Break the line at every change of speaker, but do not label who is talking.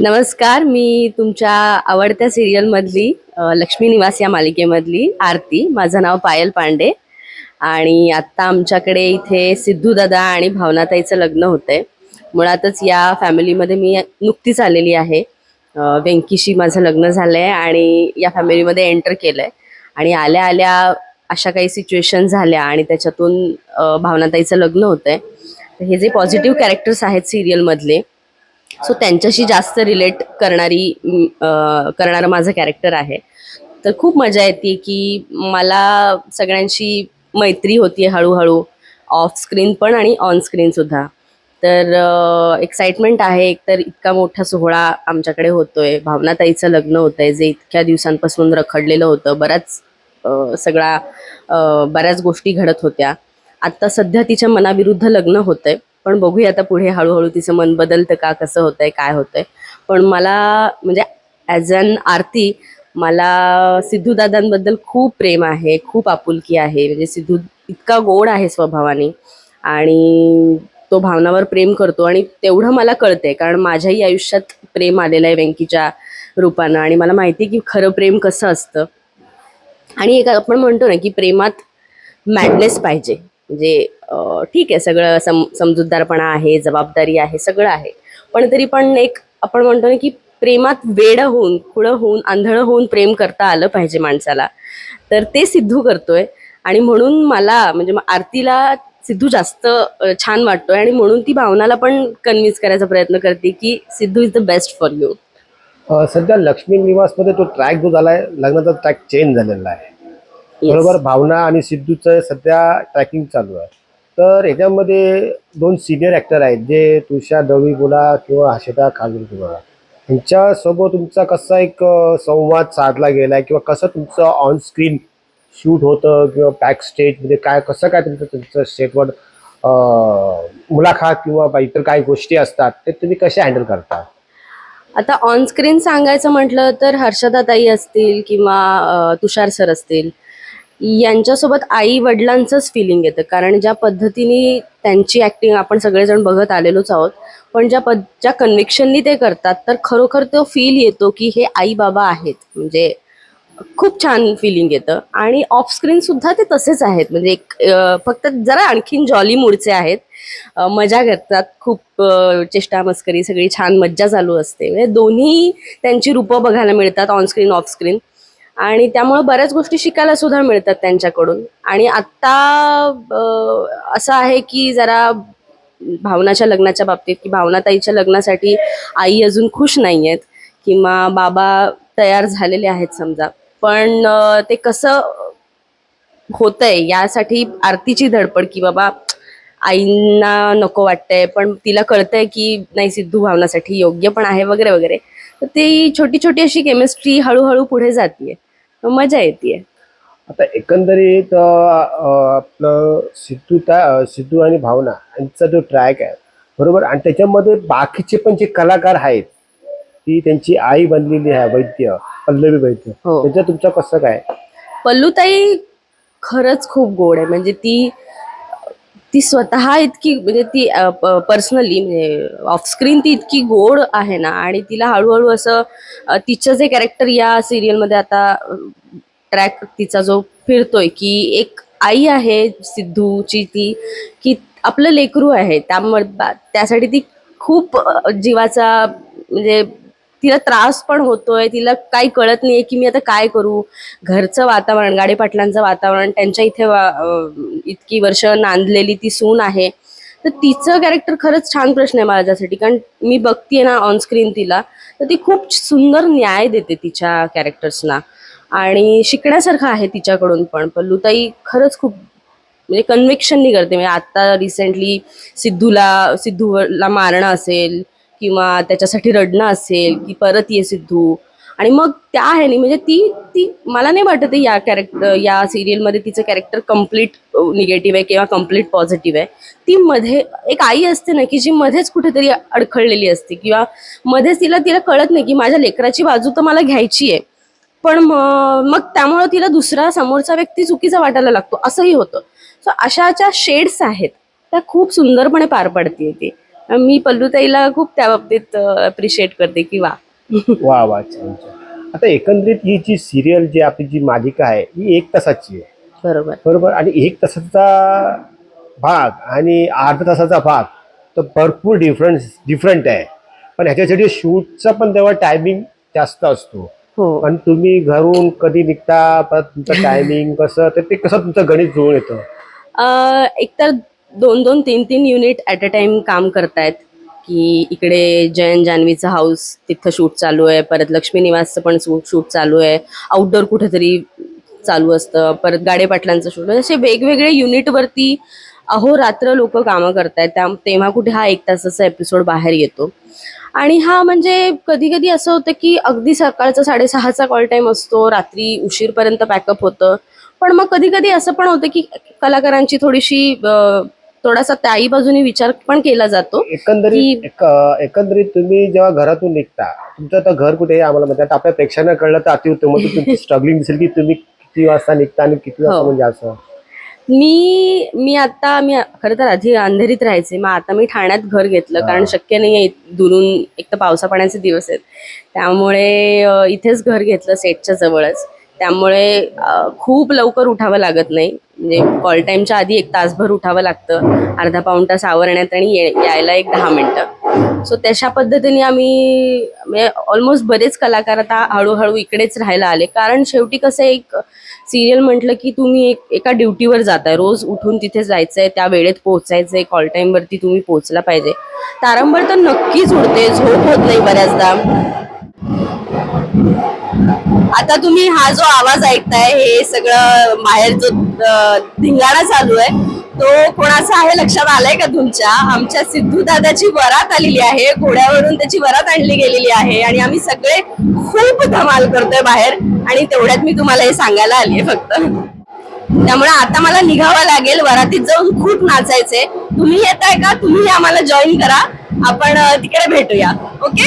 नमस्कार मी तुमच्या आवडत्या सिरियलमधली लक्ष्मी निवास या मालिकेमधली आरती. माझं नाव पायल पांडे आणि आत्ता आमच्याकडे इथे सिद्धू दादा आणि भावनाताईचं लग्न होतंय. मुळातच या फॅमिलीमध्ये मी नुकतीच आलेली आहे. व्यंकीशी माझं लग्न झालं आहे आणि या फॅमिलीमध्ये एंटर केलं आहे आणि आल्या आल्या अशा काही सिच्युएशन झाल्या आणि त्याच्यातून भावनाताईचं लग्न होतंय. तर हे जे पॉझिटिव्ह कॅरेक्टर्स आहेत सिरियलमधले सो त्यांच्याशी जास्त रिलेट करणारी करणारं माझं कॅरेक्टर आहे. तर खूप मजा येते की मला सगळ्यांशी मैत्री होती हळूहळू ऑफ स्क्रीन पण आणि ऑन स्क्रीन सुद्धा. तर एक्साइटमेंट आहे. एकतर इतका मोठा सोहळा आमच्याकडे होतोय. भावनाताईचं लग्न होतंय जे इतक्या दिवसांपासून रखडलेलं होतं. बऱ्याच सगळा बऱ्याच गोष्टी घडत होत्या. आत्ता सध्या तिच्या मनाविरुद्ध लग्न होतंय. पण बघूया आता पुढे हळूहळू तिचं मन बदलतं का कसं होतंय काय होतंय. पण मला म्हणजे ॲज अन आरती मला सिद्धूदादांबद्दल खूप प्रेम आहे खूप आपुलकी आहे. म्हणजे सिद्धू इतका गोड आहे स्वभावाने आणि तो भावनावर प्रेम करतो आणि तेवढं मला कळतंय कारण माझ्याही आयुष्यात प्रेम आलेलं आहे व्यंकीच्या रूपानं आणि मला माहिती आहे की खरं प्रेम कसं असतं. आणि एक आपण म्हणतो ना की प्रेमात मॅडनेस पाहिजे. म्हणजे ठीक आहे सगळं सम समजूतदारपणा आहे जबाबदारी आहे सगळं आहे. पण तरी पण एक आपण म्हणतो ना की प्रेमात वेड होऊन खुळं होऊन आंधळं होऊन प्रेम करता आलं पाहिजे माणसाला. तर ते सिद्धू करतोय. आणि म्हणून मला म्हणजे आरतीला सिद्धू जास्त छान वाटतोय. आणि म्हणून ती भावनाला पण कन्व्हिन्स करायचा प्रयत्न करते की Sidhu is the best for you
सध्या लक्ष्मी निवासमध्ये तो ट्रॅक जो झालाय लग्नाचा ट्रॅक चेंज झालेला आहे. बरोबर? भावना आणि सिद्धूचं सध्या ट्रॅकिंग चालू आहे. तर याच्यामध्ये दोन सिनियर ॲक्टर आहेत जे तुषार दळवी बोला किंवा हर्षदा खाजूरकी बोला ह्यांच्यासोबत तुमचा कसा एक संवाद साधला गेला आहे किंवा कसं तुमचं ऑन स्क्रीन शूट होतं किंवा बॅक स्टेजमध्ये काय कसं काय तुमचं तुमचं सेटवर मुलाखत किंवा इतर काही गोष्टी असतात ते तुम्ही कसे हँडल करता?
आता ऑन स्क्रीन सांगायचं म्हटलं तर हर्षदाताई असतील किंवा तुषार सर असतील. यांच्यासोबत आई वडिलांचंच फिलिंग येतं. कारण ज्या पद्धतीने त्यांची ॲक्टिंग आपण सगळेजण बघत आलेलोच आहोत पण ज्या पद ज्या कन्व्हिक्शननी ते करतात तर खरोखर तो फील येतो की हे आई बाबा आहेत. म्हणजे खूप छान फिलिंग येतं. आणि ऑफस्क्रीन सुद्धा ते तसेच आहेत. म्हणजे एक फक्त जरा आणखीन जॉली मूडचे आहेत. मजा करतात. खूप चेष्टा मस्करी सगळी छान मज्जा चालू असते. म्हणजे दोन्ही त्यांची रूपं बघायला मिळतात ऑनस्क्रीन ऑफस्क्रीन आणि त्यामुळे बऱ्याच गोष्टी शिकायला सुद्धा मिळतात त्यांच्याकडून. आणि आत्ता असं आहे की जरा भावनाच्या लग्नाच्या बाबतीत की भावनाताईच्या लग्नासाठी आई अजून खुश नाही आहेत किंवा बाबा तयार झालेले आहेत समजा. पण ते कसं होतंय यासाठी आरतीची धडपड की बाबा आईंना नको वाटतंय पण तिला कळतंय की नाही सिद्धू भावनासाठी योग्य पण आहे वगैरे वगैरे. तर ती छोटी छोटी अशी केमिस्ट्री हळूहळू पुढे जातीये. मजा येते
आता एकंदरीत आपलं सिद्धू त्या सिद्धू आणि भावना यांचा जो ट्रॅक आहे बरोबर? आणि त्याच्यामध्ये बाकीचे पण जे कलाकार आहेत ती त्यांची आई बनलेली आहे वैद्य पल्लवी वैद्य.
हो.
त्याच्यात तुमचं कसं काय?
पल्लूताई खरंच खूप गोड आहे. म्हणजे ती ती स्वतः इतकी म्हणजे ती पर्सनली म्हणजे ऑफस्क्रीन ती इतकी गोड आहे ना आणि तिला हळूहळू असं तिचं जे कॅरेक्टर या सिरियलमध्ये आता ट्रॅक तिचा जो फिरतोय की एक आई आहे सिद्धूची ती की आपलं लेकरू आहे. त्यामुळे बा- त्यासाठी ती खूप जीवाचा म्हणजे तिला त्रास पण होतोय तिला काही कळत नाहीये की मी आता काय करू. घरचं वातावरण गाडे पाटलांचं वातावरण त्यांच्या इथे वा- इतकी वर्ष नांदलेली ती सून आहे. तर तिचं कॅरेक्टर खरंच छान प्रश्न आहे माझ्यासाठी कारण मी बघतीये ना ऑन स्क्रीन तिला तर ती खूप सुंदर न्याय देते तिच्या कॅरेक्टर्सना आणि शिकण्यासारखं आहे तिच्याकडून पण. पल्लूताई खरंच खूप म्हणजे कन्व्हिक्शननी करते. म्हणजे आता रिसेंटली सिद्धूला सिद्धूला मारणं असेल किंवा त्याच्यासाठी रडणं असेल की परत ये सिद्धू. आणि मग त्या ह्याने म्हणजे ती ती मला नाही वाटत या कॅरेक्टर या सिरियलमध्ये तिचं कॅरेक्टर कंप्लीट निगेटिव्ह आहे किंवा कंप्लीट पॉझिटिव्ह आहे. ती मध्ये एक आई असते ना की जी मध्येच कुठेतरी अडखळलेली असते किंवा मध्येच तिला तिला कळत नाही की माझ्या लेकराची बाजू तर मला घ्यायची आहे. पण मग त्यामुळं तिला दुसरा समोरचा व्यक्ती चुकीचा वाटायला लागतो. असंही होतं. सो अशा ज्या शेड्स आहेत त्या खूप सुंदरपणे पार पाडते ती. मी पल्लूताईला खूप त्या बाबतीत अप्रिशिएट करते की वा.
वा वा छान छान. आता एकंदरीत ही जी सिरियल जी आपली जी मालिका आहे ही एक तासाची आहे.
बरोबर.
बरोबर? आणि एक तासाचा भाग आणि अर्धा तासाचा भाग तर भरपूर डिफरन्स डिफरंट आहे. पण ह्याच्यासाठी शूटचा पण तेव्हा टायमिंग जास्त असतो.
हो.
पण तुम्ही घरून कधी निघता परत तुमचं टायमिंग कसं तर ते कसं तुमचं गणित जुळून येतं?
अ, एकतर दोन दोन तीन तीन युनिट ॲट अ टाइम काम करतायत. की इकडे जयन जान्हवीचं हाऊस तिथं शूट चालू आहे. परत लक्ष्मी निवासचं पण शूट चालू आहे. आउटडोर कुठेतरी चालू असतं. परत गाडे पाटलांचं शूट असे वेगवेगळे युनिटवरती अहोरात्र लोक कामं करतायत. त्या तेव्हा कुठे हा एक तासाचा एपिसोड बाहेर येतो. आणि हा म्हणजे कधी कधी असं होतं की अगदी सकाळचा साडेसहाचा कॉल टाईम असतो. रात्री उशीरपर्यंत पॅकअप होतं. पण मग कधी कधी असं पण होतं की कलाकारांची थोडीशी थोडासा त्याही बाजूनी विचार पण केला जातो
एकंदरीत एक- एकंदरीत तुम्ही जेव्हा घरातून निघता तुमचं तर घर कुठे आहे आम्हाला आता आपल्या प्रेक्षकांना कळलं तर अतिउत्तम तुमची स्ट्रगलिंग दिसेल की तुम्ही किती वाजता निघता आणि किती वाजता
हो.
म्हणजे असं?
मी मी आता मी खरं तर आधी अंधेरीत राहायचे मग आता मी ठाण्यात घर घेतलं कारण. शक्य नाही आहे दुरून एक तर पावसा पाण्याचे दिवस आहेत. त्यामुळे इथेच घर घेतलं सेटच्या जवळच. त्यामुळे खूप लवकर उठावं लागत नाही. म्हणजे कॉल टाईमच्या आधी एक तासभर उठावं लागतं. अर्धा पाऊण तास आवरण्यात आणि ये- यायला एक दहा मिनटं. सो तशा पद्धतीने आम्ही म्हणजे ऑलमोस्ट बरेच कलाकार आता हळूहळू इकडेच राहायला आले. कारण शेवटी कसं एक सिरियल म्हटलं की तुम्ही एक एका ड्युटीवर जाताय. रोज उठून तिथे जायचंय त्या वेळेत पोहोचायचंय कॉल टाईमवरती तुम्ही पोहोचला पाहिजे. तारंबळ तर नक्कीच उडते. झोप होत नाही बऱ्याचदा. आता तुम्ही हा जो आवाज ऐकताय हे सगळं बाहेर जो धिंगाणा चालू आहे तो कोणाचा आहे लक्षात आलाय का तुमच्या? आमच्या सिद्धू दादाची वरात आलेली आहे घोड्यावरून त्याची वरात आणली गेलेली आहे आणि आम्ही सगळे खूप धमाल करतोय बाहेर आणि तेवढ्यात मी तुम्हाला हे सांगायला आलीये फक्त. त्यामुळे आता मला निघावं लागेल वरातीत जाऊन खूप नाचायचंय. तुम्ही येताय का? तुम्ही आम्हाला जॉईन करा. आपण तिकडे भेटूया. ओके